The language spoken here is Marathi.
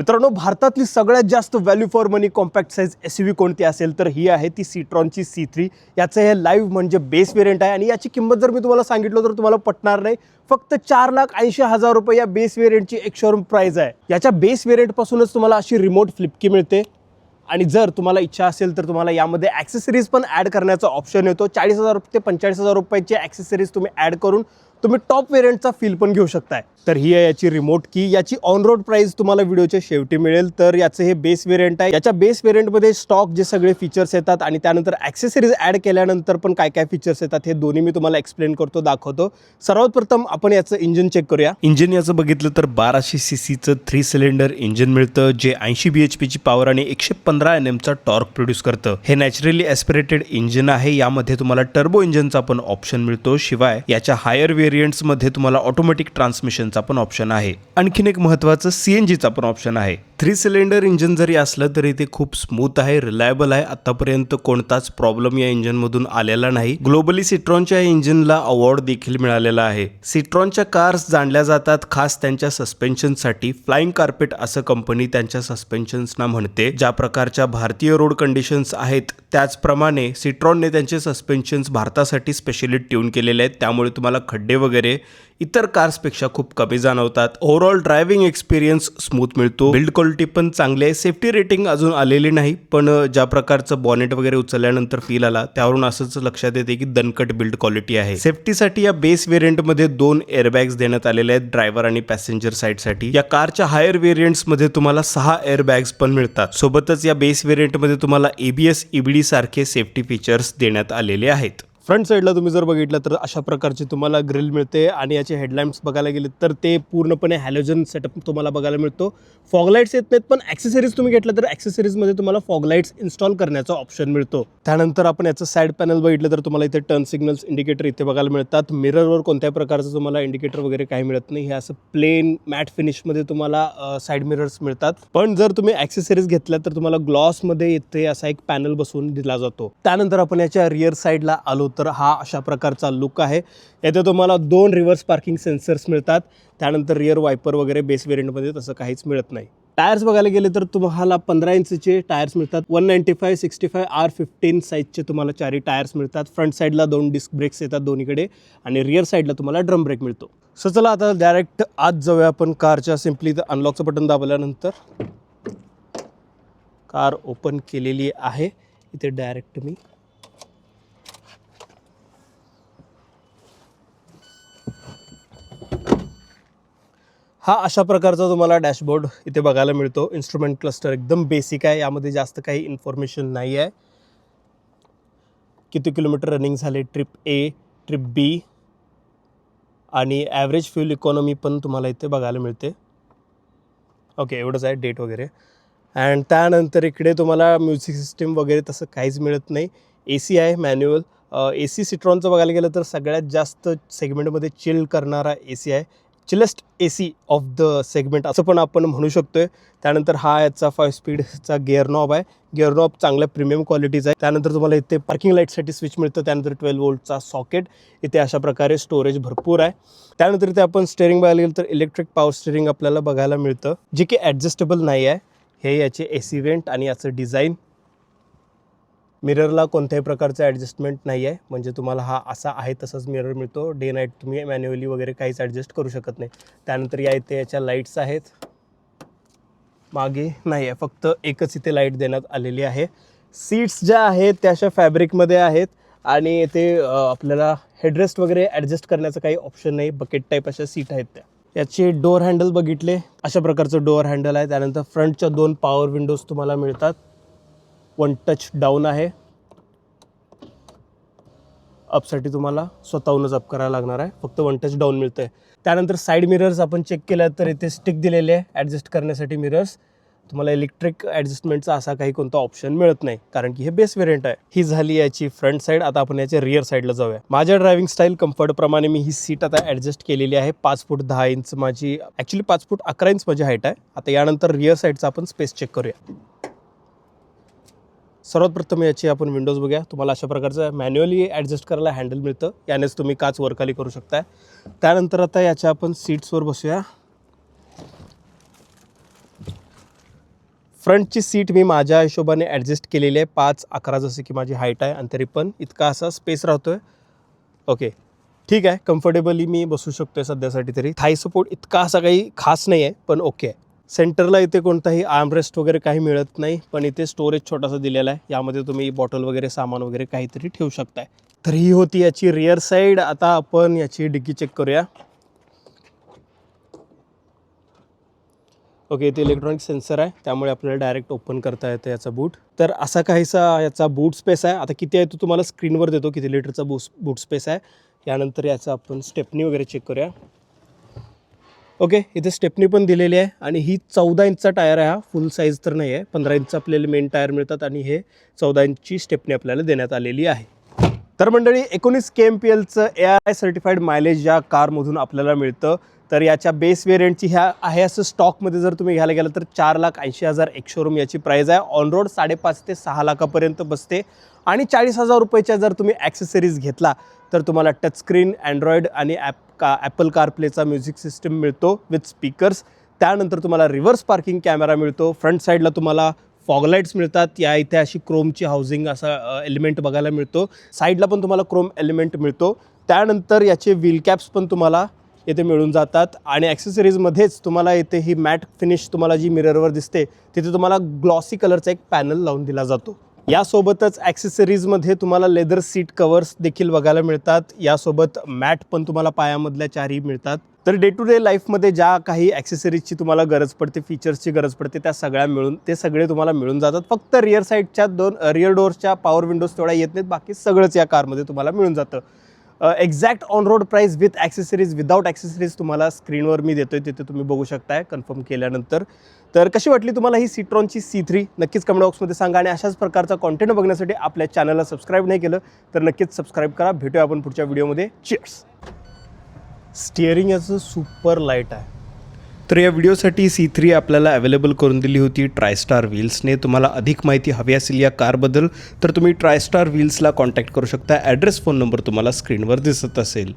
मित्रांनो भारतातली सगळ्यात जास्त value for money compact size S U V कोणती असेल तर ही आहे ती सीट्रॉनची सी थ्री याचं हे लाईव्ह म्हणजे बेस वेरियंट आहे आणि याची किंमत जर मी तुम्हाला सांगितलं तर तुम्हाला पटणार नाही. फक्त चार लाख ऐंशी हजार रुपये या बेस वेरियंटची एक शोरूम प्राईज आहे. याच्या बेस वेरियंटपासूनच तुम्हाला अशी रिमोट फ्लिपकी मिळते. आणि जर तुम्हाला इच्छा असेल तर तुम्हाला यामध्ये ॲक्सेसरीज पण ॲड करण्याचा ऑप्शन येतो. चाळीस हजार ते पंचेचाळीस हजार रुपयाचे ॲक्सेसरीज तुम्ही ॲड करून तुम्ही टॉप वेरियंटचा फील पण घेऊ शकताय. तर ही आहे याची रिमोट की याची ऑन रोड प्राइस तुम्हाला व्हिडिओच्या शेवटी मिळेल. तर याचं हे बेस वेरियंट आहे. याच्या बेस वेरियंटमध्ये स्टॉक जे सगळे फीचर्स येतात आणि त्यानंतर ॲक्सेसरीज ॲड केल्यानंतर पण काय काय फीचर्स येतात हे दोन्ही मी तुम्हाला एक्सप्लेन करतो दाखवतो. सर्वात प्रथम आपण याचं इंजिन चेक करूया. इंजिन याचं बघितलं तर बाराशे सी सीचं थ्री सिलेंडर इंजिन मिळतं जे ऐंशी बी एच पीची पॉवर आणि एकशे पंधरा एन एमचा टॉर्क प्रोड्यूस करतं. हे नॅचरली ॲस्पिरेटेड इंजिन आहे. यामध्ये तुम्हाला टर्बो इंजिनचा पण ऑप्शन मिळतो. शिवाय याच्या हायर व्हेरियंट्समध्ये तुम्हाला ऑटोमॅटिक ट्रान्समिशनचा पण ऑप्शन आहे. आणखीन एक महत्त्वाचं सी एन जीचा पण ऑप्शन आहे. थ्री सिलेंडर इंजिन जरी असलं तरी ते खूप स्मूथ आहे रिलायबल आहे. आतापर्यंत कोणताच प्रॉब्लेम या इंजिनमधून आलेला नाही. ग्लोबली सिट्रॉनच्या या इंजिनला अवॉर्ड देखील मिळालेला आहे. सिट्रॉनच्या कार्स जाणल्या जातात खास त्यांच्या सस्पेन्शनसाठी फ्लाइंग कार्पेट असं कंपनी त्यांच्या सस्पेन्शन्सना म्हणते. ज्या प्रकारच्या भारतीय रोड कंडिशन्स आहेत त्याचप्रमाणे सिट्रॉनने त्यांचे सस्पेन्शन्स भारतासाठी स्पेशली ट्यून केलेले आहेत. त्यामुळे तुम्हाला खड्डे वगैरे इतर कार्सपेक्षा खूप कमी जाणवतात. ओव्हरऑल ड्रायव्हिंग एक्सपिरियन्स स्मूथ मिळतो. बिल्ड क्वालिटी पण चांगली आहे. सेफ्टी रेटिंग अजून आलेली नाही पण ज्या प्रकारचं बॉनेट वगैरे उचलल्यानंतर फील आला त्यावरून असंच लक्षात येते की दणकट बिल्ड क्वालिटी आहे. सेफ्टीसाठी या बेस व्हेरियंटमध्ये दोन एअरबॅग्स देण्यात आलेले आहेत ड्रायव्हर आणि पॅसेंजर साईडसाठी या कारच्या हायर व्हेरियंट्समध्ये तुम्हाला सहा एअरबॅग्स पण मिळतात. सोबतच या बेस व्हेरियंटमध्ये तुम्हाला एबीएस ईबीडी सारखे सेफ्टी फीचर्स देण्यात आलेले आहेत. फ्रंट साईडला तुम्ही जर बघितलं तर अशा प्रकारची तुम्हाला ग्रिल मिळते आणि याचे हेडलॅम्प्स बघायला गेले तर ते पूर्णपणे हॅलोजन सेटअप तुम्हाला बघायला मिळतो. फॉगलाईट्स येत नाहीत पण ॲक्सेसरीज तुम्ही घेतलं तर ॲक्सेसरीजमध्ये तुम्हाला फॉगलाईट्स इन्स्टॉल करण्याचा ऑप्शन मिळतो. त्यानंतर आपण याचं साईड पॅनल बघितलं तर तुम्हाला इथे टर्न सिग्नल्स इंडिकेटर इथे बघायला मिळतात. मिररवर कोणत्याही प्रकारचं तुम्हाला इंडिकेटर वगैरे काही मिळत नाही. हे असं प्लेन मॅट फिनिशमध्ये तुम्हाला साईड मिरर्स मिळतात. पण जर तुम्ही ॲक्सेसरीज घेतल्या तर तुम्हाला ग्लॉसमध्ये इथे असा एक पॅनल बसवून दिला जातो. त्यानंतर आपण याच्या रिअर साईडला आलो तर तर हा अशा प्रकारचा लुक आहे. याथे तुम्हाला दोन रिव्हर्स पार्किंग सेन्सर्स मिळतात. त्यानंतर रिअर वायपर वगैरे बेस वेरियंटमध्ये तसं काहीच मिळत नाही. टायर्स बघायला गेले तर तुम्हाला पंधरा इंचचे टायर्स मिळतात. One ninety five sixty five R fifteen साईजचे तुम्हाला चारही टायर्स मिळतात. फ्रंट साईडला दोन डिस्क ब्रेक्स येतात दोन्हीकडे आणि रिअर साईडला तुम्हाला ड्रम ब्रेक मिळतो. सो चला आता डायरेक्ट आज जाऊया आपण कारच्या. सिम्पली अनलॉकचं बटन दाबल्यानंतर कार ओपन केलेली आहे. इथे डायरेक्ट मी हा अशा प्रकारचा तुम्हाला डॅशबोर्ड इथे बघायला मिळतो. इन्स्ट्रुमेंट क्लस्टर एकदम बेसिक आहे. यामध्ये जास्त काही इन्फॉर्मेशन नाही आहे. किती किलोमीटर रनिंग झाले? ट्रिप ए ट्रिप बी आणि ॲव्हरेज फ्युल इकॉनॉमी पण तुम्हाला इथे बघायला मिळते. ओके एवढंच आहे डेट वगैरे. अँड त्यानंतर इकडे तुम्हाला म्युझिक सिस्टीम वगैरे तसं काहीच मिळत नाही. ए सी आहे मॅन्युअल ए सी सिट्रॉनचं बघायला गेलं तर सगळ्यात जास्त सेगमेंटमध्ये चिल करणारा ए सी आहे. Chillest A C of the segment असं पण आपण म्हणू शकतो आहे त्यानंतर हा याचा फाय स्पीडचा गिअर नॉब आहे. गिअर नॉब चांगल्या प्रीमियम क्वालिटीचा आहे. त्यानंतर तुम्हाला इथे पार्किंग लाईटसाठी स्विच मिळतं. त्यानंतर ट्वेल्व वोल्टचा सॉकेट इथे अशा प्रकारे स्टोरेज भरपूर आहे. त्यानंतर इथे आपण स्टेअरिंग बघायला गेलं तर इलेक्ट्रिक पॉवर स्टेअरिंग आपल्याला बघायला मिळतं. जे की ॲडजस्टेबल नाही आहे. हे याचे एसी वेंट आणि याचं डिझाईन मिररला कोणत्याही प्रकारचं ॲडजस्टमेंट नाही आहे म्हणजे तुम्हाला हा असा आहे तसंच मिरर मिळतो. डे नाईट तुम्ही मॅन्युअली वगैरे काहीच ॲडजस्ट करू शकत नाही. त्यानंतर या इथे याच्या लाईट्स आहेत. मागे नाही आहे फक्त एकच इथे लाइट देण्यात आलेली आहे. सीट्स ज्या आहेत त्या अशा फॅब्रिकमध्ये आहेत. आणि ते आपल्याला हेडरेस्ट वगैरे ॲडजस्ट करण्याचं काही ऑप्शन नाही. बकेट टाईप अशा सीट आहेत त्या. याचे डोअर हँडल बघितले. अशा प्रकारचं डोअर हँडल आहे. त्यानंतर फ्रंटच्या दोन पॉवर विंडोज तुम्हाला मिळतात. वन टच डाऊन आहे. अपसाठी तुम्हाला स्वतःहूनच अप करायला लागणार आहे. फक्त वन टच डाऊन मिळतं आहे त्यानंतर साईड मिरर्स आपण चेक केल्या तर इथे स्टिक दिलेले आहे. ॲडजस्ट करण्यासाठी मिरर्स तुम्हाला इलेक्ट्रिक ॲडजस्टमेंटचा असा काही कोणता ऑप्शन मिळत नाही. कारण की हे बेस व्हेरियंट आहे. ही झाली याची फ्रंट साईड आता आपण याच्या रिअर साईडला जाऊया. माझ्या ड्रायव्हिंग स्टाईल कम्फर्टप्रमाणे मी ही सीट आता ॲडजस्ट केलेली आहे. पाच फूट दहा इंच माझी ॲक्च्युली पाच फूट अकरा इंच माझी हाईट आहे. आता यानंतर रिअर साईडचा आपण स्पेस चेक करूया. सर्वात प्रथम याची आपण विंडोज बघूया. तुम्हाला अशा प्रकारचं मॅन्युअली ॲडजस्ट करायला हँडल मिळतं. यानेच तुम्ही काच वरखाली करू शकताय. त्यानंतर आता याच्या आपण सीट्सवर बसूया. फ्रंटची सीट मी माझ्या हिशोबाने ॲडजस्ट केलेली आहे. पाच अकरा जसे की माझी हाईट आहे. आणि तरी पण इतका असा स्पेस राहतोय. ओके ठीक आहे. कम्फर्टेबली मी बसू शकतोय सध्यासाठी तरी. थाय सपोर्ट इतका असा काही खास नाही आहे पण ओके आहे सेंटरला इथे कोणताही आर्मरेस्ट वगैरे काही मिळत नाही पण इथे स्टोरेज छोटासा दिलेला आहे. यामध्ये तुम्ही बॉटल वगैरे सामान वगैरे काहीतरी ठेवू शकताय. तर ही होती याची रिअर साईड आता आपण याची डिग्गी चेक करूया. ओके इथे इलेक्ट्रॉनिक सेन्सर आहे. त्यामुळे आपल्याला डायरेक्ट ओपन करता येतं याचा बूट तर असा काहीसा याचा बूट स्पेस आहे. आता किती आहे तो तुम्हाला स्क्रीनवर देतो किती लिटरचा बूस बूट स्पेस आहे. यानंतर याचा आपण स्टेपनी वगैरे चेक करूया. ओके इथे स्टेपनी पण दिलेली आहे आणि ही चौदा इंचचा टायर आहे हा. फुल साईज तर नाही आहे पंधरा इंच आपल्याला मेन टायर मिळतात आणि हे चौदा इंचची स्टेपनी आपल्याला देण्यात आलेली आहे. तर मंडळी एकोणीस के एम पी एलचं ए आय सर्टिफाईड मायलेज या कारमधून आपल्याला मिळतं. तर याच्या बेस वेरियंटची ह्या आहे असं स्टॉकमध्ये जर तुम्ही घ्यायला गेलं तर चार लाख ऐंशी हजार एक शोरूम याची प्राईज आहे. ऑन रोड साडेपाच ते सहा लाखापर्यंत बसते. आणि चाळीस हजार रुपयाच्या जर तुम्ही ॲक्सेसरीज घेतला तर तुम्हाला टचस्क्रीन अँड्रॉइड आणि ॲप का ॲपल कारप्लेचा म्युझिक सिस्टम मिळतो विथ स्पीकर्स त्यानंतर तुम्हाला रिव्हर्स पार्किंग कॅमेरा मिळतो. फ्रंट साईडला तुम्हाला फॉगलाईट्स मिळतात. या इथे अशी क्रोमची हाऊसिंग असा एलिमेंट बघायला मिळतो. साईडला पण तुम्हाला क्रोम एलिमेंट मिळतो. त्यानंतर याचे व्हील कॅप्स पण तुम्हाला येथे मिळून जातात. आणि ॲक्सेसरीजमध्येच तुम्हाला येथे ही मॅट फिनिश तुम्हाला जी मिररवर दिसते तिथे तुम्हाला ग्लॉसी कलरचा एक पॅनल लावून दिला जातो. यासोबतच ॲक्सेसरीजमध्ये तुम्हाला लेदर सीट कवर्स देखील बघायला मिळतात. यासोबत मॅट पण तुम्हाला पायामधल्या चारही मिळतात. तर डे टू डे लाईफमध्ये ज्या काही ॲक्सेसरीजची तुम्हाला गरज पडते फीचर्सची गरज पडते त्या सगळ्या मिळून ते सगळे तुम्हाला मिळून जातात. फक्त रिअर साईडच्या दोन रिअर डोअर्सच्या पॉवर विंडोज तेवढ्या येत नाहीत. बाकी सगळंच या कारमध्ये तुम्हाला मिळून जातं. Exact on road price with accessories without accessories तुम्हाला स्क्रीनवर मी देतोय तिथे तुम्ही बघू शकताय कन्फर्म केल्यानंतर. तर कशी वाटली तुम्हाला ही सिट्रॉनची सी थ्री नक्कीच कमेंट बॉक्समध्ये सांगा आणि अशाच प्रकारचा कॉन्टेंट बघण्यासाठी आपल्या चॅनलला सबस्क्राईब नाही केलं तर नक्कीच सबस्क्राईब करा. भेटूया आपण पुढच्या व्हिडिओमध्ये चिअर्स स्टिअरिंग याचं सुपर लाइट आहे. तर या व्हिडिओसाठी सी थ्री आपल्याला अवेलेबल करून दिली होती ट्रायस्टार व्हील्सने तुम्हाला अधिक माहिती हवी असेल या कारबद्दल तर तुम्ही ट्रायस्टार व्हील्सला कॉन्टॅक्ट करू शकता. ॲड्रेस फोन नंबर तुम्हाला स्क्रीनवर दिसत असेल.